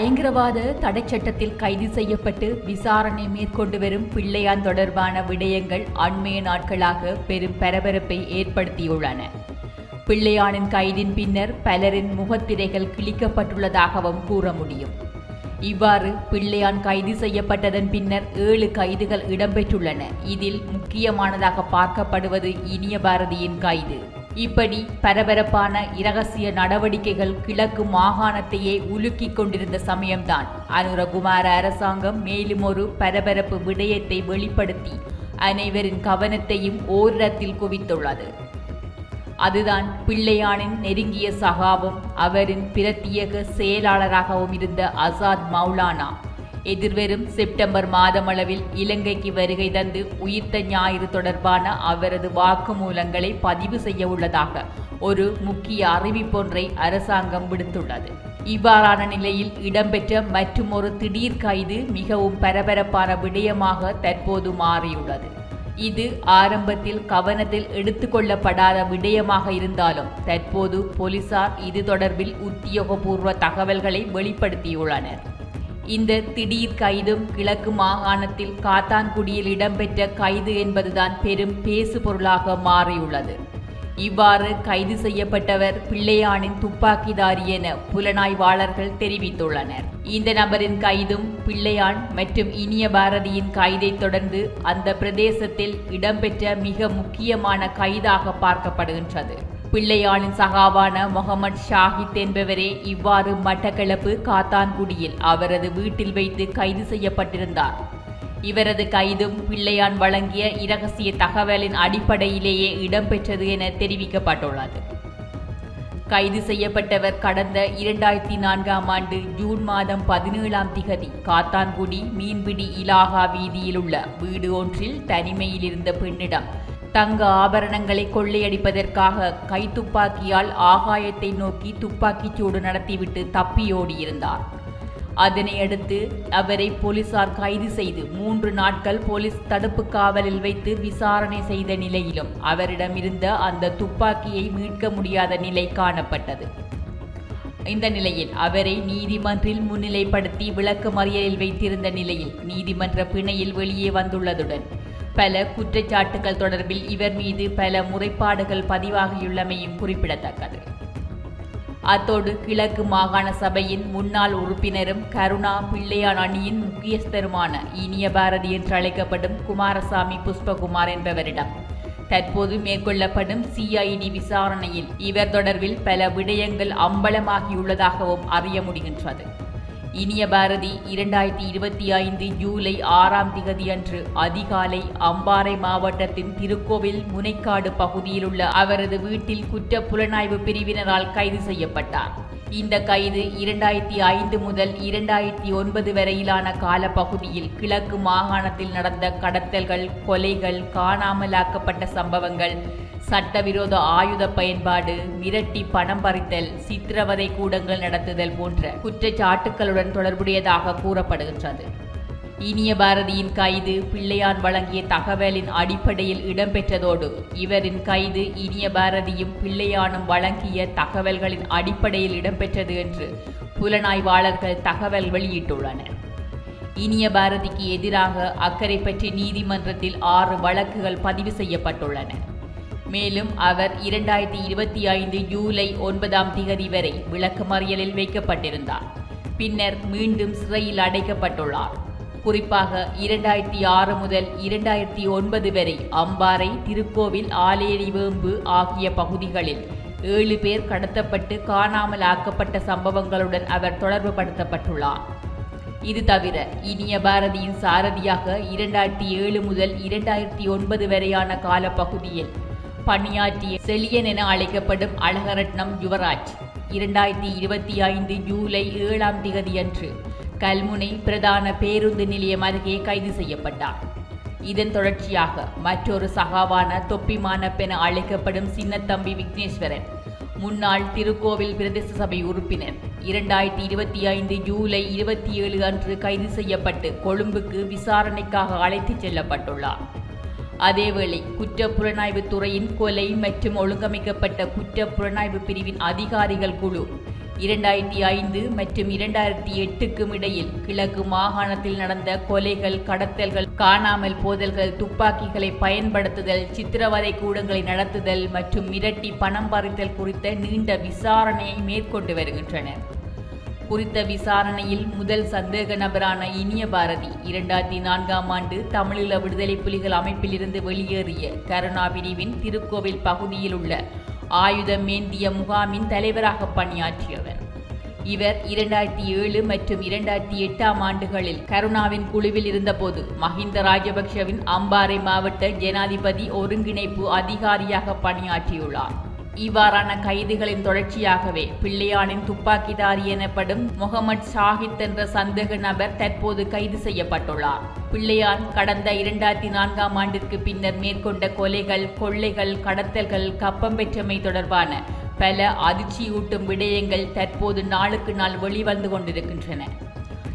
பயங்கரவாத தடைச்சட்டத்தில் கைது செய்யப்பட்டு விசாரணை மேற்கொண்டு வரும் பிள்ளையான் தொடர்பான விடயங்கள் அண்மைய நாட்களாக பெரும் பரபரப்பை ஏற்படுத்தியுள்ளன. பிள்ளையானின் கைதின் பின்னர் பலரின் முகத்திரைகள் கிழிக்கப்பட்டுள்ளதாகவும் கூற முடியும். இவ்வாறு பிள்ளையான் கைது செய்யப்பட்டதன் பின்னர் ஏழு கைதுகள் இடம்பெற்றுள்ளன. இதில் முக்கியமானதாக பார்க்கப்படுவது இனிய பாரதியின் கைது. இப்படி பரபரப்பான இரகசிய நடவடிக்கைகள் கிழக்கு மாகாணத்தையே உலுக்கிக் கொண்டிருந்த சமயம்தான். அனுரகுமார அரசாங்கம் மேலும் ஒரு பரபரப்பு விடயத்தை வெளிப்படுத்தி அனைவரின் கவனத்தையும் ஓரிடத்தில் குவித்துள்ளது. அதுதான் பிள்ளையானின் நெருங்கிய சகாவும் அவரின் பிரத்யேக செயலாளராகவும் இருந்த அசாத் மௌலானா. எதிர்வரும் செப்டம்பர் மாதமளவில் இலங்கைக்கு வருகை தந்து உயிர்த்த ஞாயிறு தொடர்பான அவரது வாக்குமூலங்களை பதிவு செய்ய உள்ளதாக ஒரு முக்கிய அறிவிப்பொன்றை அரசாங்கம் விடுத்துள்ளது. இவ்வாறான நிலையில் இடம்பெற்ற மற்றுமொரு திடீர் கைது மிகவும் பரபரப்பான விடயமாக தற்போது மாறியுள்ளது. இது ஆரம்பத்தில் கவனத்தில் எடுத்துக்கொள்ளப்படாத விடயமாக இருந்தாலும் தற்போது போலீசார் இது தொடர்பில் உத்தியோகபூர்வ தகவல்களை வெளிப்படுத்தியுள்ளனர். இந்த திடீர் கைதும் கிழக்கு மாகாணத்தில் காத்தான்குடியில் இடம்பெற்ற கைது என்பதுதான் பெரும் பேசு பொருளாக மாறியுள்ளது. இவ்வாறு கைது செய்யப்பட்டவர் பிள்ளையானின் துப்பாக்கிதாரி என புலனாய்வாளர்கள் தெரிவித்துள்ளனர். இந்த நபரின் கைதும் பிள்ளையான் மற்றும் இனிய பாரதியின் கைதைத் தொடர்ந்து அந்த பிரதேசத்தில் இடம்பெற்ற மிக முக்கியமான கைதாக பார்க்கப்படுகின்றது. பிள்ளையாளின் சகாவான முகமது ஷாஹித் என்பவரே இவ்வாறு மட்டக்களப்பு காத்தான்குடியில் அவரது வீட்டில் வைத்து கைது செய்யப்பட்டிருந்தார். இவரது கைதும் பிள்ளையான் வழங்கிய இரகசிய தகவலின் அடிப்படையிலேயே இடம்பெற்றது என தெரிவிக்கப்பட்டுள்ளது. கைது செய்யப்பட்டவர் கடந்த இரண்டாயிரத்தி நான்காம் ஆண்டு ஜூன் மாதம் பதினேழாம் திகதி காத்தான்குடி மீன்பிடி இலாகா வீதியில் உள்ள வீடு ஒன்றில் தனிமையில் இருந்த பெண்ணிடம் தங்க ஆபரணங்களை கொள்ளையடிப்பதற்காக கைத்துப்பாக்கியால் ஆகாயத்தை நோக்கி துப்பாக்கிச் சூடு நடத்திவிட்டு தப்பியோடியிருந்தார் அதனையடுத்து அவரை போலீசார் கைது செய்து மூன்று நாட்கள் போலீஸ் தடுப்பு காவலில் வைத்து விசாரணை செய்த நிலையிலும் அவரிடமிருந்த அந்த துப்பாக்கியை மீட்க முடியாத நிலை காணப்பட்டது. இந்த நிலையில் அவரை நீதிமன்றில் முன்னிலைப்படுத்தி விளக்கமறியலில் வைத்திருந்த நிலையில் நீதிமன்ற பிணையில் வெளியே வந்துள்ளதுடன் பல குற்றச்சாட்டுகள் தொடர்பில் இவர் மீது பல முறைப்பாடுகள் பதிவாகியுள்ளமையும் குறிப்பிடத்தக்கது. அத்தோடு கிழக்கு மாகாண சபையின் முன்னாள் உறுப்பினரும் கருணா பிள்ளையான் அணியின் முக்கியஸ்தருமான இனிய பாரதி என்று அழைக்கப்படும் குமாரசாமி புஷ்பகுமார் என்பவரிடம் தற்போது மேற்கொள்ளப்படும் சிஐடி விசாரணையில் இவர் தொடர்பில் பல விடயங்கள் அம்பலமாகியுள்ளதாகவும் அறிய முடிகின்றது. இனிய பாரதி இரண்டாயிரத்தி இருபத்தி ஐந்து ஜூலை ஆறாம் திகதி அன்று அதிகாலை அம்பாறை மாவட்டத்தின் திருக்கோவில் முனைக்காடு பகுதியில் உள்ள அவரது வீட்டில் குற்ற புலனாய்வு பிரிவினரால் கைது செய்யப்பட்டார். இந்த கைது இரண்டாயிரத்தி ஐந்து முதல் இரண்டாயிரத்தி ஒன்பது வரையிலான காலப்பகுதியில் கிழக்கு மாகாணத்தில் நடந்த கடத்தல்கள் கொலைகள் காணாமலாக்கப்பட்ட சம்பவங்கள் சட்டவிரோத ஆயுத பயன்பாடு மிரட்டி பணம் பறித்தல் சித்திரவதை கூடங்கள் நடத்துதல் போன்ற குற்றச்சாட்டுகளுடன் தொடர்புடையதாக கூறப்படுகின்றது. இனிய பாரதியின் கைது பிள்ளையான் வழங்கிய தகவலின் அடிப்படையில் இடம்பெற்றதோடு இவரின் கைது இனிய பாரதியும் பிள்ளையானும் வழங்கிய தகவல்களின் அடிப்படையில் இடம்பெற்றது என்று புலனாய்வாளர்கள் தகவல் வெளியிட்டுள்ளனர். இனிய பாரதிக்கு எதிராக அக்கறை பற்றி நீதிமன்றத்தில் ஆறு வழக்குகள் பதிவு செய்யப்பட்டுள்ளன. மேலும் அவர் இரண்டாயிரத்தி இருபத்தி ஐந்து ஜூலை ஒன்பதாம் திகதி வரை விளக்கமறியலில் வைக்கப்பட்டிருந்தார். பின்னர் மீண்டும் சிறையில் அடைக்கப்பட்டுள்ளார். குறிப்பாக இரண்டாயிரத்தி ஆறு முதல் இரண்டாயிரத்தி ஒன்பது வரை அம்பாறை திருக்கோவில் ஆலேரி வேம்பு ஆகிய பகுதிகளில் ஏழு பேர் கடத்தப்பட்டு காணாமல் ஆக்கப்பட்ட சம்பவங்களுடன் அவர் தொடர்பு படுத்தப்பட்டுள்ளார் இது தவிர இனிய பாரதியின் சாரதியாக இரண்டாயிரத்தி ஏழு முதல் இரண்டாயிரத்தி ஒன்பது வரையான காலப்பகுதியில் பணியாற்றிய செலியன் என அழைக்கப்படும் அழகரட்னம் யுவராஜ் இரண்டாயிரத்தி இருபத்தி ஐந்து ஜூலை ஏழாம் திகதியன்று கல்முனை பிரதான பேருந்து நிலையம் அருகே கைது செய்யப்பட்டார். இதன் தொடர்ச்சியாக மற்றொரு சகாவான தொப்பிமானப் என அழைக்கப்படும் சின்னத்தம்பி விக்னேஸ்வரன் முன்னாள் திருக்கோவில் பிரதேச சபை உறுப்பினர் இரண்டாயிரத்தி இருபத்தி ஐந்து ஜூலை இருபத்தி ஏழு அன்று கைது செய்யப்பட்டு கொழும்புக்கு விசாரணைக்காக அழைத்துச் செல்லப்பட்டுள்ளார். அதேவேளை குற்ற புலனாய்வு துறையின் கொலை மற்றும் ஒழுங்கமைக்கப்பட்ட குற்ற புலனாய்வு பிரிவின் அதிகாரிகள் குழு இரண்டாயிரத்தி ஐந்து மற்றும் இரண்டாயிரத்தி எட்டுக்கும் இடையில் கிழக்கு மாகாணத்தில் நடந்த கொலைகள் கடத்தல்கள் காணாமல் போதல்கள் துப்பாக்கிகளை பயன்படுத்துதல் சித்திரவதை கூடங்களை நடத்துதல் மற்றும் மிரட்டி பணம் பறித்தல் குறித்த நீண்ட விசாரணையை மேற்கொண்டு வருகின்றனர். குறித்த விசாரணையில் முதல் சந்தேக நபரான இனிய பாரதி இரண்டாயிரத்தி நான்காம் ஆண்டு தமிழீழ விடுதலை புலிகள் அமைப்பிலிருந்து வெளியேறிய கருணா பிரிவின் திருக்கோவில் பகுதியில் உள்ள ஆயுதம் மேந்திய முகாமின் தலைவராக பணியாற்றியவர். இவர் இரண்டாயிரத்தி ஏழு மற்றும் இரண்டாயிரத்தி எட்டாம் ஆண்டுகளில் கருணாவின் குழுவில் இருந்தபோது மஹிந்த ராஜபக்ஷவின் அம்பாறை மாவட்ட ஜனாதிபதி ஒருங்கிணைப்பு அதிகாரியாக பணியாற்றியுள்ளார். இவ்வாறான கைதுகளின் தொடர்ச்சியாகவே பிள்ளையானின் துப்பாக்கிதாரி எனப்படும் முகமது ஷாஹித் என்ற சந்தேக நபர் தற்போது கைது செய்யப்பட்டுள்ளார். பிள்ளையான் கடந்த இரண்டாயிரத்தி நான்காம் ஆண்டிற்கு பின்னர் மேற்கொண்ட கொலைகள் கொள்ளைகள் கடத்தல்கள் கப்பம் பெற்றமை தொடர்பான பல அதிர்ச்சியூட்டும் விடயங்கள் தற்போது நாளுக்கு நாள் வெளிவந்து கொண்டிருக்கின்றன.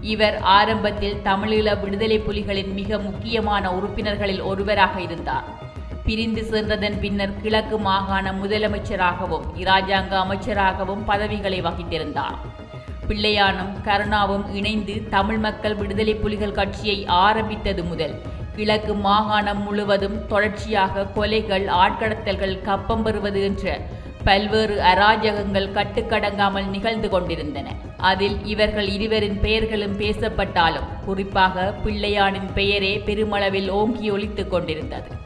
இவர் ஆரம்பத்தில் தமிழீழ விடுதலை புலிகளின் மிக முக்கியமான உறுப்பினர்களில் ஒருவராக இருந்தார். பிரிந்து சென்றதன் பின்னர் கிழக்கு மாகாண முதலமைச்சராகவும் இராஜாங்க அமைச்சராகவும் பதவிகளை வகித்திருந்தார். பிள்ளையானும் கருணாவும் இணைந்து தமிழ் மக்கள் விடுதலை புலிகள் கட்சியை ஆரம்பித்தது முதல் கிழக்கு மாகாணம் முழுவதும் தொடர்ச்சியாக கொலைகள் ஆட்கடத்தல்கள் கப்பம் பெறுவது என்ற பல்வேறு அராஜகங்கள் கட்டுக்கடங்காமல் நிகழ்ந்து கொண்டிருந்தன. அதில் இவர்கள் இருவரின் பெயர்களும் பேசப்பட்டாலும் குறிப்பாக பிள்ளையானின் பெயரே பெருமளவில் ஓங்கி ஒலித்துக் கொண்டிருந்தது.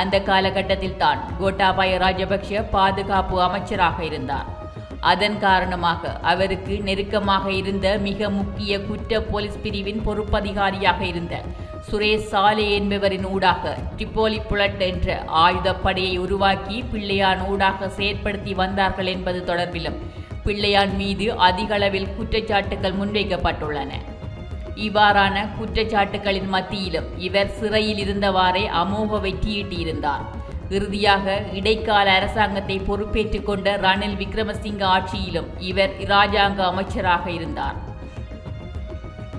அந்த காலகட்டத்தில் தான் கோட்டாபாய ராஜபக்ஷ பாதுகாப்பு அமைச்சராக இருந்தார். அதன் காரணமாக அவருக்கு நெருக்கமாக இருந்த மிக முக்கிய குற்ற போலீஸ் பிரிவின் பொறுப்பதிகாரியாக இருந்த சுரேஷ் சாலே என்பவரின் ஊடாக டிப்போலி புலட் என்ற ஆயுதப்படையை உருவாக்கி பிள்ளையான் ஊடாக செயற்படுத்தி வந்தார்கள் என்பது தொடர்பிலும் பிள்ளையான் மீது அதிகளவில் குற்றச்சாட்டுகள் முன்வைக்கப்பட்டுள்ளன. இவ்வாறான குற்றச்சாட்டுகளின் மத்தியிலும் இவர் சிறையில் இருந்தவாறே அமோக வெற்றியீட்டியிருந்தார். இறுதியாக இடைக்கால அரசாங்கத்தை பொறுப்பேற்றுக் கொண்ட ரணில் விக்ரமசிங்க ஆட்சியிலும் இவர் இராஜாங்க அமைச்சராக இருந்தார்.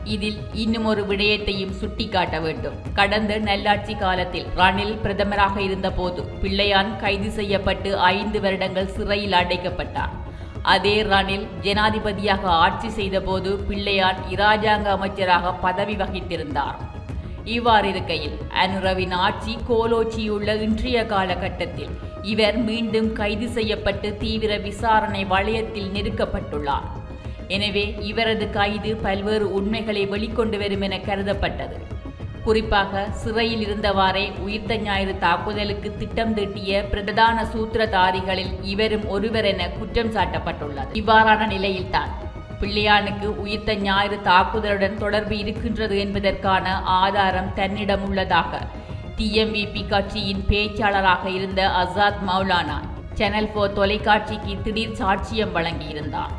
இதில் இன்னும் ஒரு விடயத்தையும் சுட்டிக்காட்ட வேண்டும். கடந்த நல்லாட்சி காலத்தில் ரணில் பிரதமராக இருந்தபோது பிள்ளையான் கைது செய்யப்பட்டு ஐந்து வருடங்கள் சிறையில் அடைக்கப்பட்டார். அதே ரணில் ஜனாதிபதியாக ஆட்சி செய்தபோது பிள்ளையார் இராஜாங்க அமைச்சராக பதவி வகித்திருந்தார். இவ்வாறு இருக்கையில் அனுரவின் ஆட்சி கோலோச்சியுள்ள இன்றைய காலகட்டத்தில் இவர் மீண்டும் கைது செய்யப்பட்டு தீவிர விசாரணை வளையத்தில் நெருக்கப்பட்டுள்ளார் எனவே இவரது கைது பல்வேறு உண்மைகளை வெளிக்கொண்டு வரும் என கருதப்பட்டது. குறிப்பாக சிறையில் இருந்தவாறே உயிர்த்த ஞாயிறு தாக்குதலுக்கு திட்டம் தீட்டிய பிரதான சூத்திரதாரிகளில் இவரும் ஒருவர் என குற்றம் சாட்டப்பட்டுள்ளது. இவ்வாறான நிலையில்தான் பிள்ளையானுக்கு உயிர்த்த ஞாயிறு தாக்குதலுடன் தொடர்பு இருக்கின்றது என்பதற்கான ஆதாரம் தன்னிடம் உள்ளதாக டிஎம்விபி கட்சியின் பேச்சாளராக இருந்த அசாத் மௌலானா சேனல் போர் தொலைக்காட்சிக்கு திடீர் சாட்சியம் வழங்கியிருந்தார்.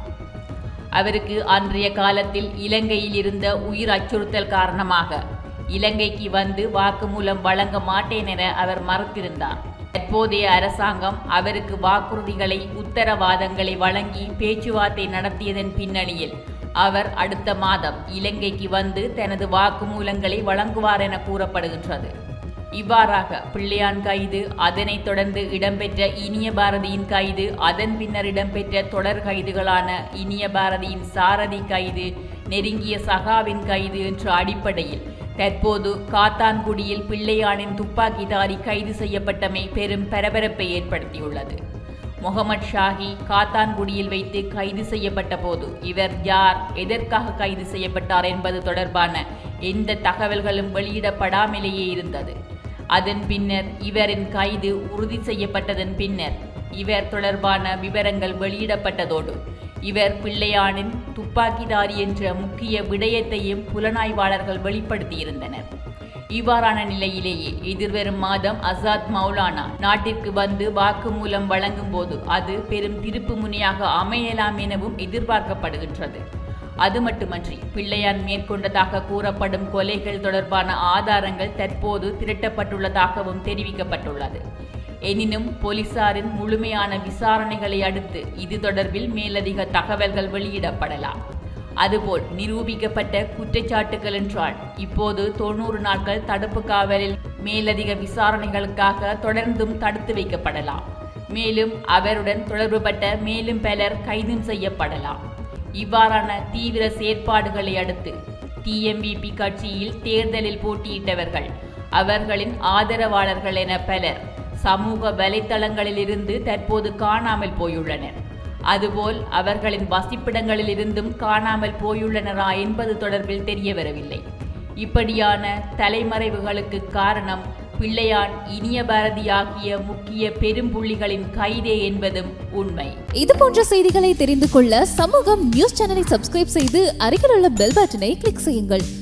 அவருக்கு அன்றைய காலத்தில் இலங்கையில் இருந்த உயிர் அச்சுறுத்தல் காரணமாக இலங்கைக்கு வந்து வாக்குமூலம் வழங்க மாட்டேன் என அவர் மறுத்திருந்தார். தற்போதைய அரசாங்கம் அவருக்கு வாக்குறுதிகளை உத்தரவாதங்களை வழங்கி பேச்சுவார்த்தை நடத்தியதன் பின்னணியில் அவர் அடுத்த மாதம் இலங்கைக்கு வந்து தனது வாக்குமூலங்களை வழங்குவார் என கூறப்படுகின்றது. இவ்வாறாக பிள்ளையான் கைது அதனைத் தொடர்ந்து இடம்பெற்ற இனிய பாரதியின் கைது அதன் பின்னர் இடம்பெற்ற தொடர் கைதுகளான இனிய பாரதியின் சாரதி கைது நெருங்கிய சகாவின் கைது என்ற அடிப்படையில் தற்போது காத்தான்குடியில் பிள்ளையானின் துப்பாக்கிதாரி கைது செய்யப்பட்டமை பெரும் பரபரப்பை ஏற்படுத்தியுள்ளது. முகமது ஷாஹி காத்தான்குடியில் வைத்து கைது செய்யப்பட்ட போது இவர் யார் எதற்காக கைது செய்யப்பட்டார் என்பது தொடர்பான எந்த தகவல்களும் வெளியிடப்படாமலேயே இருந்தது. அதன் பின்னர் இவரின் கைது உறுதி செய்யப்பட்டதன் பின்னர் இவர் தொடர்பான விவரங்கள் வெளியிடப்பட்டதோடு இவர் பிள்ளையானின் துப்பாக்கிதாரி என்ற முக்கிய விடயத்தையும் புலனாய்வாளர்கள் வெளிப்படுத்தியிருந்தனர். இவ்வாறான நிலையிலேயே எதிர்வரும் மாதம் அசாத் மௌலானா நாட்டிற்கு வந்து வாக்குமூலம் வழங்கும் போது அது பெரும் திருப்பு முனையாக அமையலாம் எனவும் எதிர்பார்க்கப்படுகின்றது. அது மட்டுமன்றி பிள்ளையான் மேற்கொண்டதாக கூறப்படும் கொலைகள் தொடர்பான ஆதாரங்கள் தற்போது திரட்டப்பட்டுள்ளதாகவும் தெரிவிக்கப்பட்டுள்ளது. எனினும் போலீசாரின் முழுமையான விசாரணைகளை அடுத்து இது தொடர்பில் மேலதிக தகவல்கள் வெளியிடப்படலாம். அதுபோல் நிரூபிக்கப்பட்ட குற்றச்சாட்டுகள் என்றால் இப்போது தொண்ணூறு நாட்கள் தடுப்பு காவலில் மேலதிக விசாரணைகளுக்காக தொடர்ந்தும் தடுத்து வைக்கப்படலாம். மேலும் அவருடன் தொடர்புபட்ட மேலும் பலர் கைதும் செய்யப்படலாம். இவ்வாறான தீவிர செயற்பாடுகளை அடுத்து டிஎம்பிபி கட்சியில் தேர்தலில் போட்டியிட்டவர்கள் அவர்களின் ஆதரவாளர்கள் என பலர் சமூக வலைத்தளங்களிலிருந்து தற்போது காணாமல் போயுள்ளனர். அதுபோல் அவர்களின் வசிப்பிடங்களில் இருந்தும் காணாமல் போயுள்ளனரா என்பது தொடர்பில் தெரிய வரவில்லை இப்படியான தலைமறைவுகளுக்கு காரணம் பிள்ளையான் இனிய பாரதி ஆகிய முக்கிய பெரும்புள்ளிகளின் கைதே என்பதும் உண்மை. இது போன்ற செய்திகளை தெரிந்து கொள்ள சமூகம் நியூஸ் சேனலை சப்ஸ்கிரைப் செய்து அருகில் உள்ள பெல் பட்டனை கிளிக் செய்யுங்கள்.